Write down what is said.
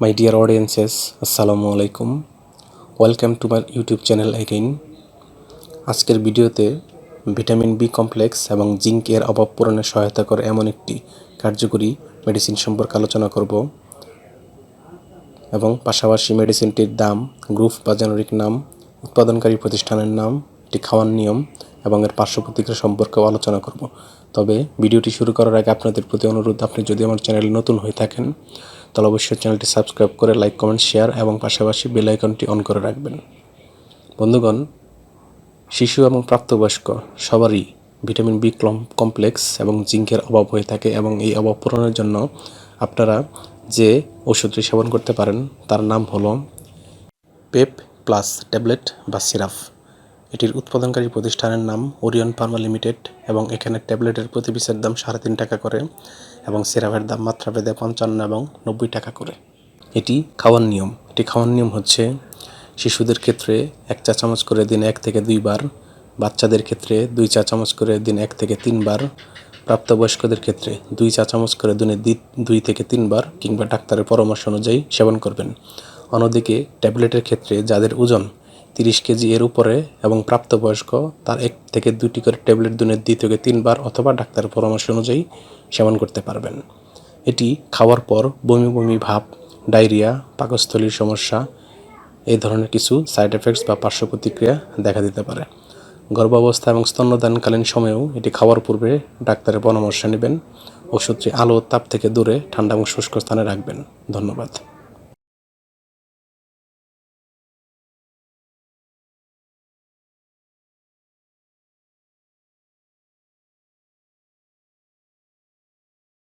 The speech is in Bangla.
My dear audiences, আসসালামু আলাইকুম welcome to my YouTube channel again আজকের ভিডিওতে ভিটামিন বি কমপ্লেক্স এবং জিঙ্ক এর অভাব পূরণে সহায়তা করে এমন একটি কার্যকরী মেডিসিন সম্পর্কে আলোচনা করব এবং পাশাপাশি মেডিসিনটির দাম গ্রুপ বা জেনারিক নাম উৎপাদনকারী প্রতিষ্ঠানের নাম এটি খাওয়ার নিয়ম এবং এর পার্শ্ব প্রতিক্রিয়া সম্পর্কেও আলোচনা করব। তবে ভিডিওটি শুরু করার আগে আপনাদের প্রতি অনুরোধ আপনি যদি আমার চ্যানেলে নতুন হয়ে থাকেন তাহলে অবশ্যই চ্যানেলটি সাবস্ক্রাইব করে লাইক, কমেন্ট, শেয়ার এবং পাশাপাশি বেল আইকনটি অন করে রাখবেন। বন্ধুগণ, শিশু এবং প্রাপ্তবয়স্ক সবারই ভিটামিন বি কমপ্লেক্স এবং জিঙ্কের অভাব হয়ে থাকে এবং এই অভাব পূরণের জন্য আপনারা যে ওষুধটি সেবন করতে পারেন, তার নাম হলো পেপ প্লাস ট্যাবলেট বা সিরাপ। এটির উৎপাদনকারী প্রতিষ্ঠানের নাম ওরিয়ন ফার্মা লিমিটেড এবং এখানে ট্যাবলেটের প্রতি পিসের দাম সাড়ে তিন টাকা করে এবং সিরাপের দাম মাত্রা মাত্রাভেদে পঞ্চান্ন এবং নব্বই টাকা করে। এটি খাওয়ার নিয়ম। এটি খাওয়ার নিয়ম হচ্ছে শিশুদের ক্ষেত্রে এক চা চামচ করে দিনে এক থেকে দুইবার বাচ্চাদের ক্ষেত্রে দুই চা চামচ করে দিন এক থেকে তিনবার প্রাপ্তবয়স্কদের ক্ষেত্রে দুই চা চামচ করে দিনে দুই থেকে তিনবার কিংবা ডাক্তারের পরামর্শ অনুযায়ী সেবন করবেন। অন্যদিকে ট্যাবলেটের ক্ষেত্রে যাদের ওজন তিরিশ কেজি এর উপরে এবং প্রাপ্তবয়স্ক তার এক থেকে দুটি করে ট্যাবলেট দিনের দুই থেকে তিনবার অথবা ডাক্তারের পরামর্শ অনুযায়ী সেবন করতে পারবেন। এটি খাওয়ার পর বমি বমি ভাব, ডায়রিয়া, পাকস্থলীর সমস্যা এই ধরনের কিছু সাইড এফেক্টস বা পার্শ্ব প্রতিক্রিয়া দেখা দিতে পারে। গর্ভাবস্থা এবং স্তন্যদানকালীন সময়েও এটি খাওয়ার পূর্বে ডাক্তারের পরামর্শ নেবেন। ওষুধটি আলো তাপ থেকে দূরে ঠান্ডা এবং শুষ্ক স্থানে রাখবেন। ধন্যবাদ।